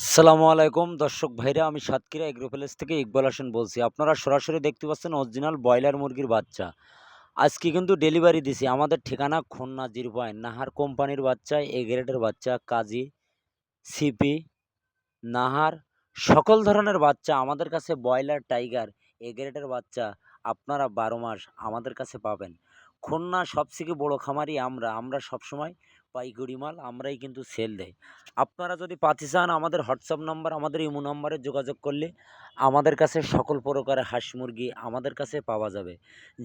সালামু আলাইকুম। দর্শক ভাইরা, আমি সাতক্ষীরা এগ্রো প্যালেস থেকে ইকবাল হাসান বলছি। আপনারা সরাসরি দেখতে পাচ্ছেন অরিজিনাল ব্রয়লার মুরগির বাচ্চা। আজকে কিন্তু ডেলিভারি দিছি। আমাদের ঠিকানা খুলনা জিরো পয়েন্ট নাহার কোম্পানির বাচ্চা, এ গ্রেডের বাচ্চা, কাজী, সিপি, নাহার, সকল ধরনের বাচ্চা। আমাদের কাছে ব্রয়লার, টাইগার, এ গ্রেডের বাচ্চা আপনারা বারো মাস আমাদের কাছে পাবেন। খুলনা সবথেকে বড় খামারি আমরা। আমরা সবসময় পাইকারি মাল, আমরাই কিন্তু সেল দেয় আপনারা যদি পাতি চান, আমাদের হোয়াটসঅ্যাপ নাম্বার, আমাদের ইমো নাম্বারে যোগাযোগ করলে আমাদের কাছে সকল প্রকারের হাঁস মুরগি আমাদের কাছে পাওয়া যাবে।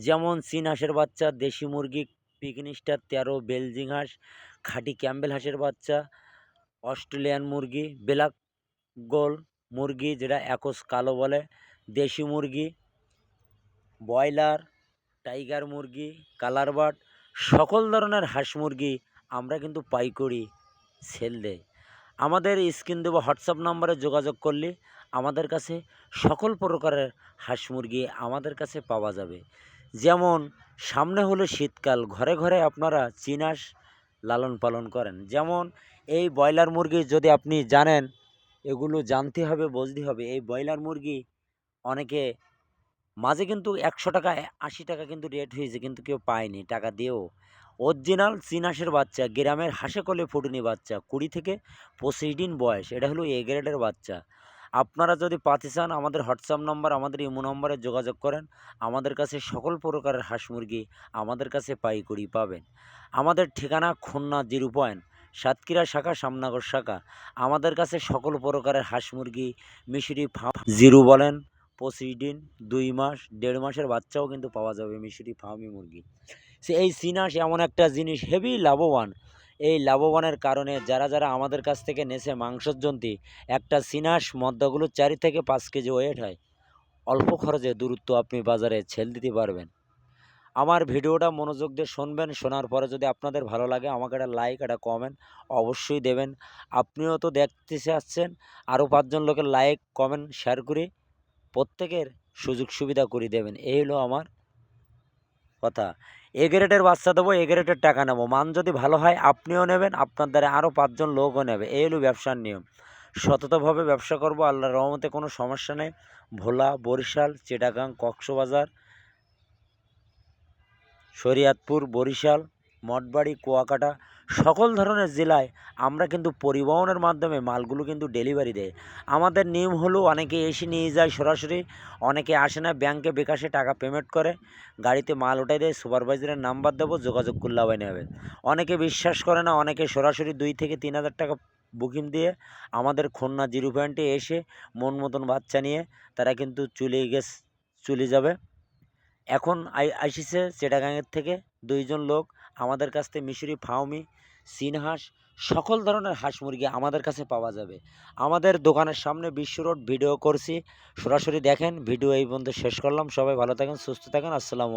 যেমন চীন হাঁসের বাচ্চা, দেশি মুরগি পিকনিস্টার তেরো, বেলজিং হাঁস, খাঁটি ক্যাম্বেল হাঁসের বাচ্চা, অস্ট্রেলিয়ান মুরগি, ব্ল্যাক গোল মুরগি, যেটা একস কালো বলে, দেশি মুরগি, ব্রয়লার টাইগার মুরগি, কালার বার্ড, সকল ধরনের হাঁস মুরগি আমরা কিন্তু পাইকারি সেল দেই আমাদের স্ক্রিন দেবো হোয়াটসঅ্যাপ নাম্বারে যোগাযোগ করলে আমাদের কাছে সকল প্রকারের হাঁস মুরগি আমাদের কাছে পাওয়া যাবে। যেমন, সামনে হলো শীতকাল, ঘরে ঘরে আপনারা চিনাস লালন পালন করেন। যেমন, এই ব্রয়লার মুরগি যদি আপনি জানেন, এগুলো জানতে হবে, বুঝতে হবে, এই ব্রয়লার মুরগি অনেকে মাঝে কিন্তু একশো টাকা আশি টাকা কিন্তু রেট হয়েছে কিন্তু কেউ পায়নি টাকা দিয়েও। অরিজিনাল চিনাসের বাচ্চা, গ্রামের হাসে কলে ফুটনি বাচ্চা, কুড়ি থেকে পঁচিশ দিন বয়স, এটা হলো এ গ্রেডের বাচ্চা। আপনারা যদি পাতে চান আমাদের হোয়াটসঅ্যাপ নম্বর, আমাদের ইমো নম্বরে যোগাযোগ করেন, আমাদের কাছে সকল প্রকারের হাঁস মুরগি আমাদের কাছে পাইকারি পাবেন। আমাদের ঠিকানা খুলনা জিরো পয়েন্ট, সাতক্ষীরা শাখা সামনগর শাখা। আমাদের কাছে সকল প্রকারের হাঁস মুরগি, মিশরি জিরো বলেন পঁচিশ দিন, দুই মাস, দেড় মাসের বাচ্চাও কিন্তু পাওয়া যাবে মিশরি ফার্মি মুরগি। সে এই সিনাস এমন একটা জিনিস হেভি লাভবান। এই লাভবানের কারণে যারা যারা আমাদের কাছ থেকে নেছে মাংসর জন্তি একটা সিনাস মদ্দাগুলো চারি থেকে পাঁচ কেজি ওয়েট হয়। অল্প খরচে দূরত্ব আপনি বাজারে ছেল দিতে পারবেন। আমার ভিডিওটা মনোযোগ দিয়ে শুনবেন, শোনার পরে যদি আপনাদের ভালো লাগে আমাকে একটা লাইক একটা কমেন্ট অবশ্যই দেবেন। আপনিও তো দেখতে চাচ্ছেন আরও পাঁচজন লোকের লাইক কমেন্ট শেয়ার করে। প্রত্যেকের সুযোগ সুবিধা করে দেবেন। এই হলো আমার কথা। এ গ্রেডের বাচ্চা দেবো এ গ্রেডের টাকা নেব। মান যদি ভালো হয়, আপনিও নেবেন, আপনার দ্বারা আরও পাঁচজন লোকও নেবে। এই হলো ব্যবসার নিয়ম। সততভাবে ব্যবসা করব, আল্লাহর রহমতে কোনো সমস্যা নেই। ভোলা, বরিশাল, চিটাগাং, কক্সবাজার, শরিয়াতপুর, বরিশাল, মঠবাড়ি, কুয়াকাটা সকল ধরনের জেলায় আমরা কিন্তু পরিবহনের মাধ্যমে মালগুলো কিন্তু ডেলিভারি দেয় আমাদের নিয়ম হলো অনেকে এসে নিয়ে যায় সরাসরি, অনেকে আসে না ব্যাংকে বিকাশে টাকা পেমেন্ট করে, গাড়িতে মাল উঠাই দেয় সুপারভাইজারের নাম্বার দেবো, যোগাযোগ করলে আবার নেবে। অনেকে বিশ্বাস করে না, অনেকে সরাসরি দুই থেকে তিন হাজার টাকা বুকিং দিয়ে আমাদের খুলনা জিরো পয়েন্টে এসে মন মতন বাচ্চা নিয়ে তারা কিন্তু চলে গেছে, চলে যাবে। এখন আই, আসিছে চেটাগাঙের থেকে দুইজন লোক আমাদের কাছ থেকে মিশরি ফাউমি সিনহাঁস, সকল ধরনের হাঁস মুরগি আমাদের কাছে পাওয়া যাবে। আমাদের দোকানের সামনে বিশ্ব রোড, ভিডিও করছি। সরাসরি দেখেন, ভিডিও এই পর্যন্ত শেষ করলাম। সবাই ভালো থাকেন, সুস্থ থাকেন। আসসালামু